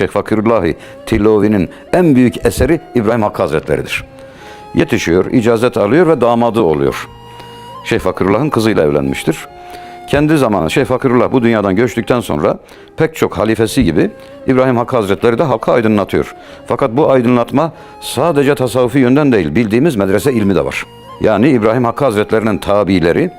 Şeyh Fakirullahi Tilovi'nin en büyük eseri İbrahim Hakkı Hazretleri'dir. Yetişiyor, icazet alıyor ve damadı oluyor. Şeyh Fakirullah'ın kızıyla evlenmiştir. Kendi zamanı Şeyh Fakirullah bu dünyadan göçtükten sonra pek çok halifesi gibi İbrahim Hakkı Hazretleri de halka aydınlatıyor. Fakat bu aydınlatma sadece tasavvufi yönden değil, bildiğimiz medrese ilmi de var. Yani İbrahim Hakkı Hazretlerinin tabileri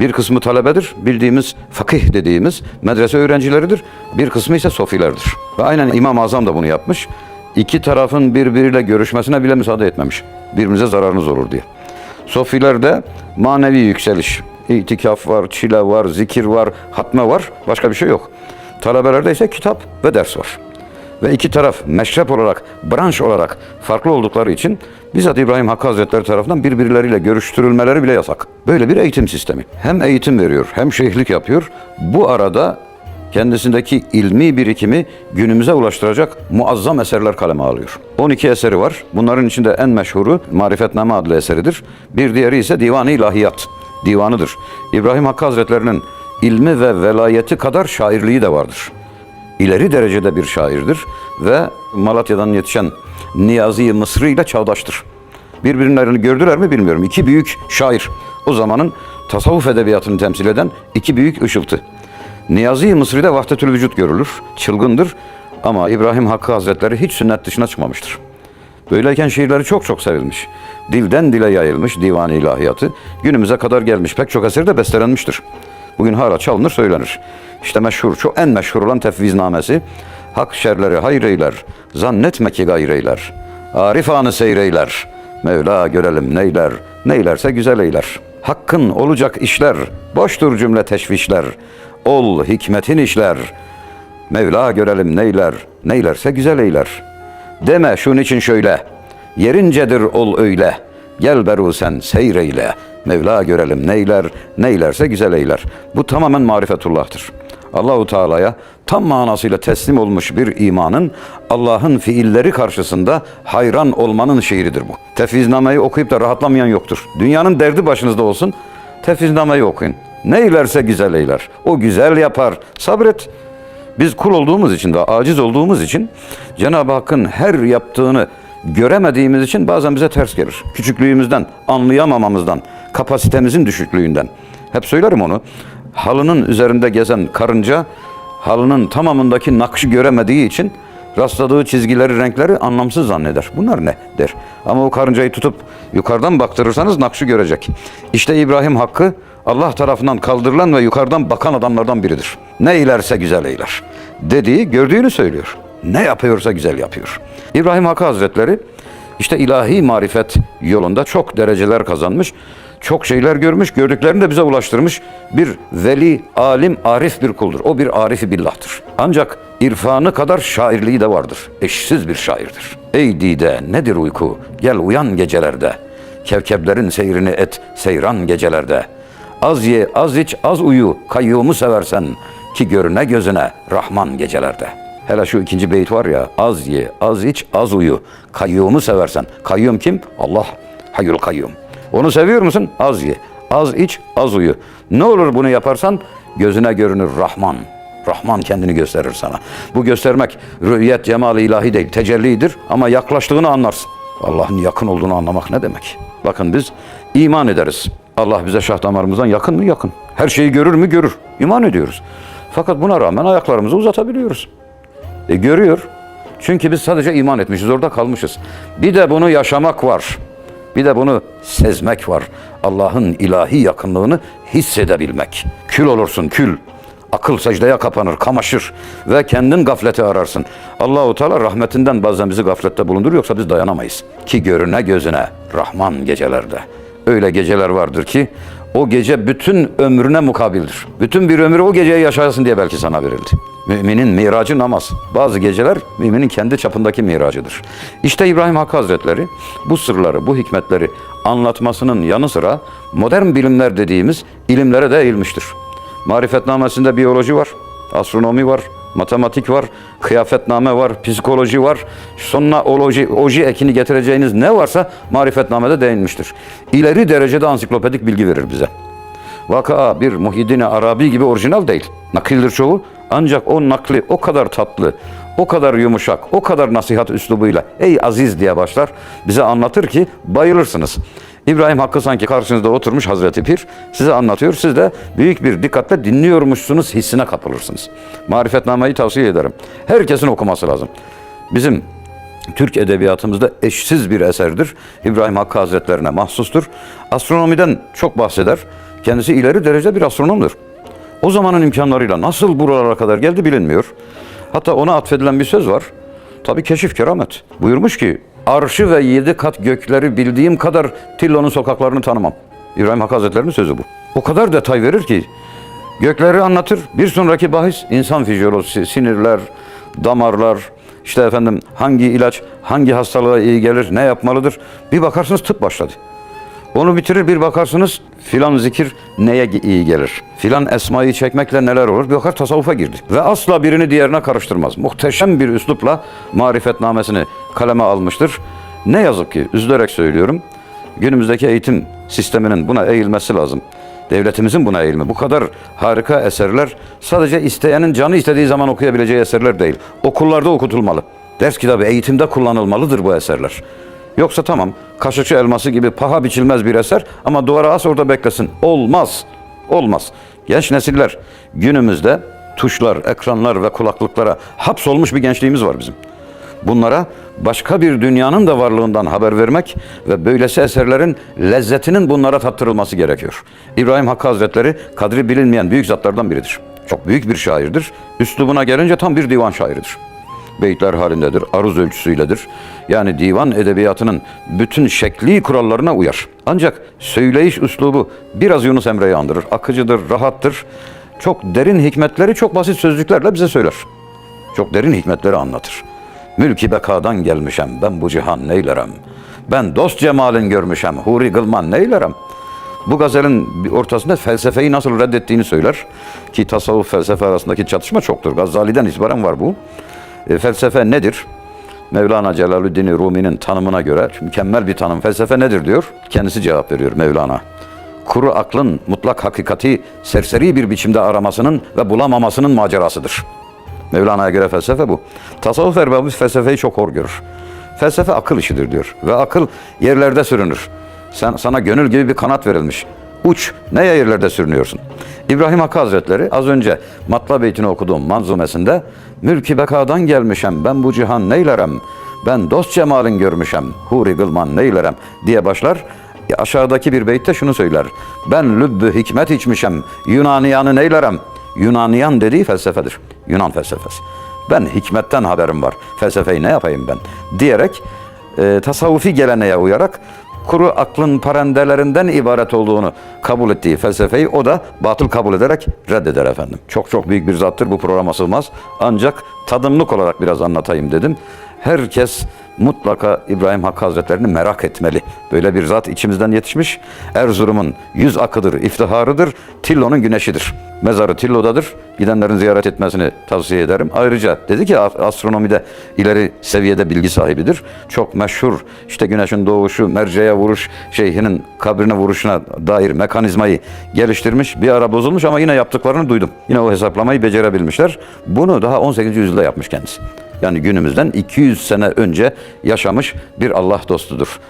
bir kısmı talebedir, bildiğimiz fakih dediğimiz medrese öğrencileridir. Bir kısmı ise sofilerdir. Ve aynen İmam-ı Azam da bunu yapmış. İki tarafın birbiriyle görüşmesine bile müsaade etmemiş. Birbirimize zararınız olur diye. Sofilerde manevi yükseliş, itikaf var, çile var, zikir var, hatme var, başka bir şey yok. Talebelerde ise kitap ve ders var. Ve iki taraf meşrep olarak, branş olarak farklı oldukları için bizzat İbrahim Hakkı Hazretleri tarafından birbirleriyle görüştürülmeleri bile yasak. Böyle bir eğitim sistemi. Hem eğitim veriyor, hem şeyhlik yapıyor. Bu arada kendisindeki ilmi birikimi günümüze ulaştıracak muazzam eserler kaleme alıyor. 12 eseri var. Bunların içinde en meşhuru Marifetname adlı eseridir. Bir diğeri ise Divan-ı İlahiyat divanıdır. İbrahim Hakkı Hazretlerinin ilmi ve velayeti kadar şairliği de vardır. İleri derecede bir şairdir ve Malatya'dan yetişen Niyazi Mısri ile çağdaştır. Birbirlerini gördüler mi bilmiyorum. İki büyük şair. O zamanın tasavvuf edebiyatını temsil eden iki büyük ışıltı. Niyazi Mısri'de vahdetül vücut görülür, çılgındır ama İbrahim Hakkı Hazretleri hiç sünnet dışına çıkmamıştır. Böyleyken şiirleri çok çok sevilmiş. Dilden dile yayılmış divan-ı ilahiyatı. Günümüze kadar gelmiş pek çok eser de bestelenmiştir. Bugün hala çalınır söylenir. İşte meşhur, çok en meşhur olan tefviznamesi. Hak şerleri hayreyler, zannetme ki gayreyler. Arif anı seyreyler, Mevla görelim neyler, neylerse güzel eyler. Hakkın olacak işler, boştur cümle teşvişler. Ol hikmetin işler, Mevla görelim neyler, neylerse güzel eyler. Deme şunun için şöyle, yerincedir ol öyle. Gel beru sen seyreyle. Mevla görelim neyler, neylerse güzel eyler. Bu tamamen marifetullah'tır. Allahu Teala'ya tam manasıyla teslim olmuş bir imanın Allah'ın fiilleri karşısında hayran olmanın şiiridir bu. Tefviznameyi okuyup da rahatlamayan yoktur. Dünyanın derdi başınızda olsun. Tefviznameyi okuyun. Neylerse güzel eyler. O güzel yapar. Sabret. Biz kul olduğumuz için ve aciz olduğumuz için Cenab-ı Hakk'ın her yaptığını göremediğimiz için bazen bize ters gelir. Küçüklüğümüzden, anlayamamamızdan, kapasitemizin düşüklüğünden. Hep söylerim onu. Halının üzerinde gezen karınca halının tamamındaki nakşı göremediği için rastladığı çizgileri, renkleri anlamsız zanneder. Bunlar ne der. Ama o karıncayı tutup yukarıdan baktırırsanız nakşı görecek. İşte İbrahim Hakkı Allah tarafından kaldırılan ve yukarıdan bakan adamlardan biridir. Ne eylerse güzel eyler. Dediği gördüğünü söylüyor. Ne yapıyorsa güzel yapıyor. İbrahim Hakkı Hazretleri işte ilahi marifet yolunda çok dereceler kazanmış. Çok şeyler görmüş, gördüklerini de bize ulaştırmış bir veli, alim, arif bir kuldur. O bir arifi billah'tır. Ancak irfanı kadar şairliği de vardır. Eşsiz bir şairdir. Ey dide nedir uyku? Gel uyan gecelerde. Kevkeplerin seyrini et seyran gecelerde. Az ye, az iç, az uyu, kayyumu seversen ki görüne gözüne Rahman gecelerde. Hele şu ikinci beyt var ya, az ye, az iç, az uyu, kayyumu seversen. Kayyum kim? Allah, hayyul kayyum. Onu seviyor musun? Az ye, az iç, az uyu. Ne olur bunu yaparsan gözüne görünür Rahman. Rahman kendini gösterir sana. Bu göstermek rüyet cemal ilahi değil, tecellidir ama yaklaştığını anlarsın. Allah'ın yakın olduğunu anlamak ne demek? Bakın biz iman ederiz. Allah bize şah damarımızdan yakın mı? Yakın. Her şeyi görür mü? Görür. İman ediyoruz. Fakat buna rağmen ayaklarımızı uzatabiliyoruz. E, görüyor. Çünkü biz sadece iman etmişiz, orada kalmışız. Bir de bunu yaşamak var. Bir de bunu sezmek var. Allah'ın ilahi yakınlığını hissedebilmek. Kül olursun, kül. Akıl secdeye kapanır, kamaşır ve kendin gafleti ararsın. Allahu Teala rahmetinden bazen bizi gaflette bulundur yoksa biz dayanamayız. Ki görüne gözüne Rahman gecelerde. Öyle geceler vardır ki o gece bütün ömrüne mukabildir. Bütün bir ömrü o geceyi yaşayasın diye belki sana verildi. Müminin miracı namaz. Bazı geceler müminin kendi çapındaki miracıdır. İşte İbrahim Hakkı Hazretleri bu sırları, bu hikmetleri anlatmasının yanı sıra modern bilimler dediğimiz ilimlere de eğilmiştir. Marifetnamesinde biyoloji var, astronomi var, matematik var, kıyafetname var, psikoloji var. Sonuna oloji, oji ekini getireceğiniz ne varsa marifetnamede değinmiştir. İleri derecede ansiklopedik bilgi verir bize. Vaka bir Muhyiddin Arabi gibi orijinal değil. Nakildir çoğu. Ancak o nakli o kadar tatlı, o kadar yumuşak, o kadar nasihat üslubuyla ey aziz diye başlar. Bize anlatır ki bayılırsınız. İbrahim Hakkı sanki karşınızda oturmuş Hazreti Pir size anlatıyor. Siz de büyük bir dikkatle dinliyormuşsunuz hissine kapılırsınız. Marifetnameyi tavsiye ederim. Herkesin okuması lazım. Bizim Türk edebiyatımızda eşsiz bir eserdir. İbrahim Hakkı Hazretlerine mahsustur. Astronomiden çok bahseder. Kendisi ileri derece bir astronomdur. O zamanın imkanlarıyla nasıl buralara kadar geldi bilinmiyor. Hatta ona atfedilen bir söz var. Tabii keşif keramet. Buyurmuş ki arşı ve yedi kat gökleri bildiğim kadar Tillo'nun sokaklarını tanımam. İbrahim Hakkı Hazretleri'nin sözü bu. O kadar detay verir ki gökleri anlatır. Bir sonraki bahis insan fizyolojisi, sinirler, damarlar, işte efendim hangi ilaç hangi hastalığa iyi gelir, ne yapmalıdır. Bir bakarsınız tıp başladı. Onu bitirir bir bakarsınız filan zikir neye iyi gelir? Filan esmayı çekmekle neler olur? Bir bakar tasavvufa girdi. Ve asla birini diğerine karıştırmaz. Muhteşem bir üslupla marifetnamesini kaleme almıştır. Ne yazık ki üzülerek söylüyorum. Günümüzdeki eğitim sisteminin buna eğilmesi lazım. Devletimizin buna eğilme. Bu kadar harika eserler sadece isteyenin canı istediği zaman okuyabileceği eserler değil. Okullarda okutulmalı. Ders kitabı eğitimde kullanılmalıdır bu eserler. Yoksa tamam kaşıkçı elması gibi paha biçilmez bir eser ama duvara as orada beklesin. Olmaz. Olmaz. Genç nesiller günümüzde tuşlar, ekranlar ve kulaklıklara hapsolmuş bir gençliğimiz var bizim. Bunlara başka bir dünyanın da varlığından haber vermek ve böylesi eserlerin lezzetinin bunlara tattırılması gerekiyor. İbrahim Hakkı Hazretleri kadri bilinmeyen büyük zatlardan biridir. Çok büyük bir şairdir. Üslubuna gelince tam bir divan şairidir beyitler halindedir, aruz ölçüsüyledir. Yani divan edebiyatının bütün şekli kurallarına uyar. Ancak söyleyiş üslubu biraz Yunus Emre'yi andırır. Akıcıdır, rahattır. Çok derin hikmetleri çok basit sözcüklerle bize söyler. Çok derin hikmetleri anlatır. Mülki bekadan gelmişem, ben bu cihan neylerem? Ben dost cemalin görmüşem, huri gılman neylerem? Bu gazelin ortasında felsefeyi nasıl reddettiğini söyler. Ki tasavvuf felsefe arasındaki çatışma çoktur. Gazali'den itibaren var bu. E, felsefe nedir? Mevlana Celaleddin Rumi'nin tanımına göre mükemmel bir tanım. Felsefe nedir diyor. Kendisi cevap veriyor Mevlana. Kuru aklın mutlak hakikati serseri bir biçimde aramasının ve bulamamasının macerasıdır. Mevlana'ya göre felsefe bu. Tasavvuf erbabı felsefeyi çok hor görür. Felsefe akıl işidir diyor. Ve akıl yerlerde sürünür. Sen, sana gönül gibi bir kanat verilmiş. Uç, neye yerlerde sürünüyorsun? İbrahim Hakkı Hazretleri az önce Matla Beytini okuduğum manzumesinde Mülki bekadan gelmişem ben bu cihan neylerem? Ben dost cemalin görmüşem huri gılman neylerem diye başlar. E, aşağıdaki bir beytte şunu söyler. Ben lübbü hikmet içmişem Yunaniyanı neylerem? Yunaniyan dediği felsefedir. Yunan felsefesi. Ben hikmetten haberim var. Felsefeyi ne yapayım ben? Diyerek e, tasavvufi geleneğe uyarak kuru aklın parendelerinden ibaret olduğunu kabul ettiği felsefeyi o da batıl kabul ederek reddeder efendim. Çok çok büyük bir zattır bu programa sığmaz. Ancak tadımlık olarak biraz anlatayım dedim. Herkes mutlaka İbrahim Hakkı Hazretlerini merak etmeli. Böyle bir zat içimizden yetişmiş. Erzurum'un yüz akıdır, iftiharıdır, Tillo'nun güneşidir. Mezarı Tillo'dadır. Gidenlerin ziyaret etmesini tavsiye ederim. Ayrıca dedi ki astronomide ileri seviyede bilgi sahibidir. Çok meşhur işte güneşin doğuşu, merceğe vuruş, şeyhinin kabrine vuruşuna dair mekanizmayı geliştirmiş. Bir ara bozulmuş ama yine yaptıklarını duydum. Yine o hesaplamayı becerebilmişler. Bunu daha 18. yüzyılda yapmış kendisi. Yani günümüzden 200 sene önce yaşamış bir Allah dostudur.